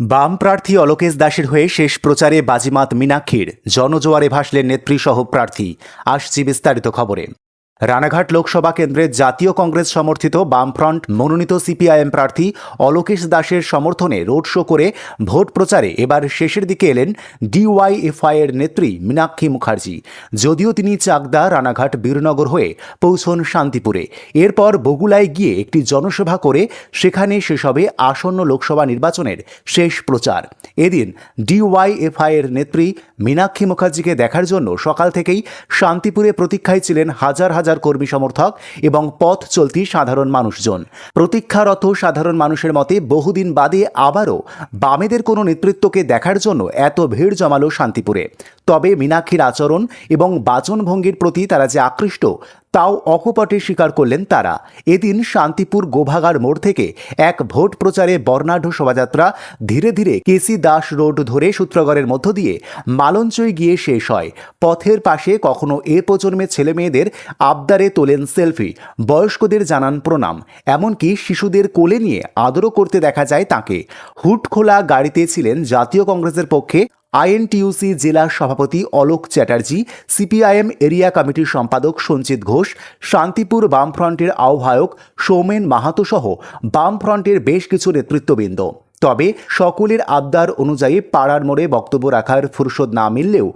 বাম প্রার্থী অলোকেশ দাসের হয়ে শেষ প্রচারে বাজিমাত মীনাক্ষীর, জনজোয়ারে ভাসলেন নেত্রীসহ প্রার্থী। আসছি বিস্তারিত খবরে। রানাঘাট লোকসভা কেন্দ্রের জাতীয় কংগ্রেস সমর্থিত বামফ্রন্ট মনোনীত সিপিআইএম প্রার্থী অলোকেশ দাসের সমর্থনে রোড শো করে ভোট প্রচারে এবার শেষের দিকে এলেন ডিওয়াইএফআই এর নেত্রী মীনাক্ষী মুখার্জি। যদিও তিনি চাকদা, রানাঘাট, বীরনগর হয়ে পৌঁছন শান্তিপুরে। এরপর বগুলায় গিয়ে একটি জনসভা করে সেখানে শেষ হবে আসন্ন লোকসভা নির্বাচনের শেষ প্রচার। এদিন ডিওয়াইএফআই এর নেত্রী মীনাক্ষী মুখার্জিকে দেখার জন্য সকাল থেকেই শান্তিপুরে প্রতীক্ষায় ছিলেন হাজার হাজার কর্মী সমর্থক এবং পথ চলতি সাধারণ মানুষজন। প্রতীক্ষারত সাধারণ মানুষের মতে, বহুদিন বাদে আবারও বামেদের কোনো নেতৃত্বকে দেখার জন্য এত ভিড় জমালো শান্তিপুরে। তবে মীনাক্ষীর আচরণ এবং বাচনভঙ্গির প্রতি তারা যে আকৃষ্ট তাও অকপটে স্বীকার করলেন তারা। এদিন শান্তিপুর গোভাগার মোড় থেকে এক ভোট প্রচারে বর্ণাঢ্য শোভাযাত্রা ধীরে ধীরে কেসি দাস রোড ধরে সূত্রগড়ের মধ্য দিয়ে মালঞ্চই গিয়ে শেষ হয়। পথের পাশে কখনো এ প্রজন্মের ছেলে মেয়েদের আবদারে তোলেন সেলফি। বয়স্কদের জানান প্রণাম। এমনকি শিশুদের কোলে নিয়ে আদরও করতে দেখা যায় তাকে। হুট খোলা গাড়িতে ছিলেন জাতীয় কংগ্রেসের পক্ষে আইএনটিইউসি জেলা সভাপতি অলোক চ্যাটার্জি, সিপিআইএম এরিয়া কমিটির সম্পাদক সঞ্চিত ঘোষ, শান্তিপুর বামফ্রন্টের আহ্বায়ক সৌমেন মাহাতো সহ বামফ্রন্টের বেশ কিছু নেতৃত্ববৃন্দ। তবে সকলের আবদার অনুযায়ী পাড়ার মোড়ে বক্তব্য রাখার ফুরসদ না মিললেও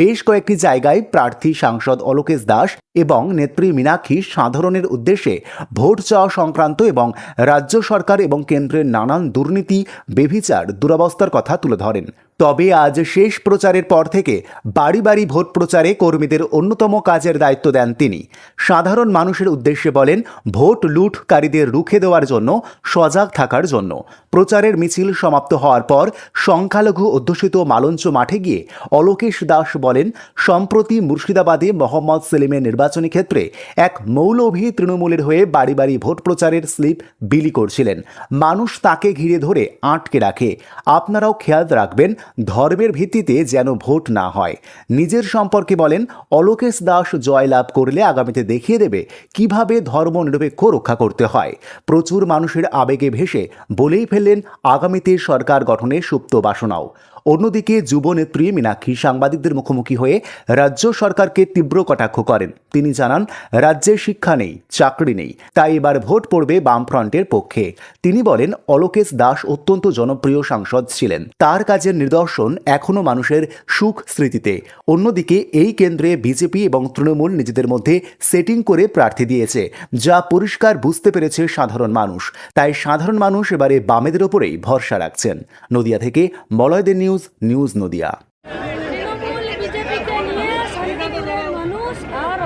বেশ কয়েকটি জায়গায় প্রার্থী সাংসদ অলোকেশ দাস এবং নেত্রী মীনাক্ষী সাধারণের উদ্দেশ্যে ভোট চাওয়া সংক্রান্ত এবং রাজ্য সরকার এবং কেন্দ্রের নানান দুর্নীতি বেভিচার দুরবস্থার কথা তুলে ধরেন। তবে আজ শেষ প্রচারের পর থেকে বাড়ি বাড়ি ভোট প্রচারে কর্মীদের অন্যতম কাজের দায়িত্ব দেন তিনি। সাধারণ মানুষের উদ্দেশ্যে বলেন, ভোট লুটকারীদের রুখে দেওয়ার জন্য, সজাগ থাকার জন্য। প্রচারের মিছিল সমাপ্ত হওয়ার পর সংখ্যালঘু অধ্যুষিত মালঞ্চ মাঠে গিয়ে অলোকেশ দাস বলেন, সম্প্রতি মুর্শিদাবাদে মোহাম্মদ সেলিমের নির্বাচনী ক্ষেত্রে এক মৌলভী তৃণমূলের হয়ে বাড়ি বাড়ি ভোট প্রচারের স্লিপ বিলি করছিলেন। মানুষ তাকে ঘিরে ধরে আটকে রাখে। আপনারাও খেয়াল রাখবেন ধর্মের ভিত্তিতে যেন ভোট না হয়। নিজের সম্পর্কে বলেন, অলোকেশ দাস জয়লাভ করলে আগামীতে দেখিয়ে দেবে কীভাবে ধর্ম নিরপেক্ষ রক্ষা করতে হয়। প্রচুর মানুষের আবেগে ভেসে বলেই ফেললেন, আগামীতে সরকার গঠনের সুপ্ত বাসনাও। অন্যদিকে যুবনেত্রী মীনাক্ষী সাংবাদিকদের মুখোমুখি হয়ে রাজ্য সরকারকে তীব্র কটাক্ষ করেন। তিনি জানান, রাজ্যে শিক্ষা নেই, চাকরি নেই, তাই এবার ভোট পড়বে বামফ্রন্টের পক্ষে। তিনি বলেন, অলোকেশ দাস অত্যন্ত জনপ্রিয় সাংসদ ছিলেন। তার কাজের নিদর্শন এখনও মানুষের সুখ স্মৃতিতে। অন্যদিকে এই কেন্দ্রে বিজেপি এবং তৃণমূল নিজেদের মধ্যে সেটিং করে প্রার্থী দিয়েছে, যা পরিষ্কার বুঝতে পেরেছে সাধারণ মানুষ। তাই সাধারণ মানুষ এবারে বামেদের ওপরেই ভরসা রাখছেন। নদিয়া থেকে মলয়দের নিউজ নিউজ নিউজ নদিয়া।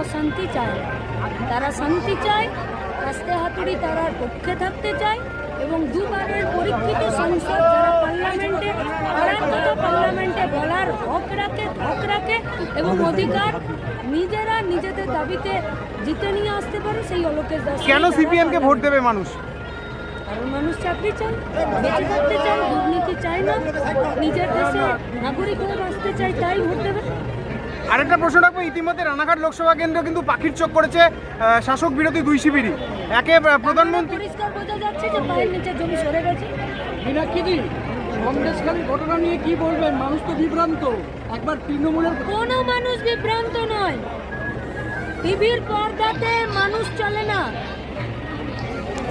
অশান্তি চায়। তারা শান্তি চায় রাস্তে হাতুড়ি তারার পক্ষে থাকতে চায় এবং দুবারের পরীক্ষিত সাংসদ যারা পার্লামেন্টে তারা কথা পার্লামেন্টে বলার হক রাখে হক রাখে এবং অধিকার নিজেরা নিজেদের দাবিতে জিতে নিয়ে আসতে পারে সেই অলোকেশ দাস। কেন সিপিএম কে ভোট দেবে মানুষ? কারণ মানুষ চাকরি চায় বেঁচে থাকতে চায় দুর্নীতি চায় না নিজের দেশে নাগরিক হয়ে বাঁচতে চায় তাই ভোট দেবে। আরেকটা প্রশ্ন রাখব ইতিমধ্যে রানাঘাট লোকসভা কেন্দ্র কিন্তু পাখির চোখ করেছে শাসক বিরোধী দুই শিবিরই। একে প্রধানমন্ত্রী পরিষ্কার বোঝা যাচ্ছে যে পায়ের নিচে জমি সরে গেছে। মীনাক্ষীদি সন্দেশখালী ঘটনা নিয়ে কি বলবেন? মানুষ তো বিভ্রান্ত। একবার তৃণমূলের কোনো মানুষ বিভ্রান্ত নয়। টিভির পর্দাতে মানুষ চলে না।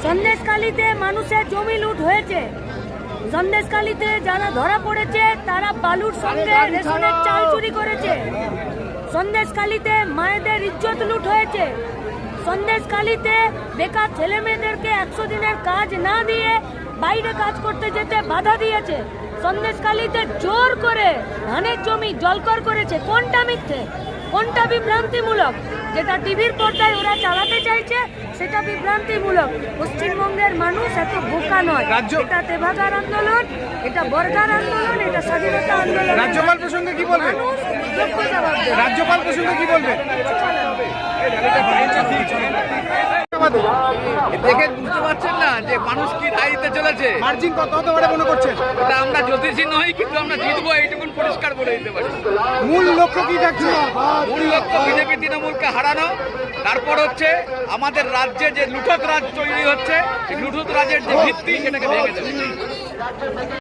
সন্দেশকালীতে মানুষের জমি লুট হয়েছে। সন্দেশকালীতে যারা ধরা পড়েছে তারা বালুর সঙ্গে রেশনের চাল চুরি করেছে। সন্দেশকালীতে মায়েদের ইজ্জত লুট হয়েছে। সন্দেশকালীতে বেকার ছেলে মেয়েদেরকে একশো দিনের কাজ না দিয়ে বাইরে কাজ করতে যেতে বাধা দিয়েছে। সন্দেশকালীতে জোর করে ধানের জমি জলকর করেছে। কোনটা মিথ্যে? কোনটা বিভ্রান্তিমূলক? যেটা টিভির পর্দায় ওরা চালাতে চাইছে সেটা বিভ্রান্তিমূলক। পশ্চিমবঙ্গের মানুষ এত বোকা নয়। এটা তেভাগার আন্দোলন এটা বর্গার আন্দোলন এটা স্বাধীনতা আন্দোলন। রাজ্যপাল প্রসঙ্গে কি বলবেন দেবে। রাজ্যপাল প্রসঙ্গে কি বলবেন দেখে বুঝতে পারছেন না যে মানুষ কি রায় দিতে চলেছে? মার্জিন কত হতে পারে মনে করছেন? ওটা আমরা জ্যোতিষী নই কিন্তু আমরা জিতবো এইটুকুন পরিষ্কার বলে দিতে পারি। মূল লক্ষ্য কি থাকছে মূল লক্ষ্য বিজেপি তৃণমূলকে হারানো। তারপর হচ্ছে আমাদের রাজ্যে যে লুঠত রাজ তৈরি হচ্ছে লুঠত রাজের যে ভিত্তি সেটাকে ভেঙে দেবে।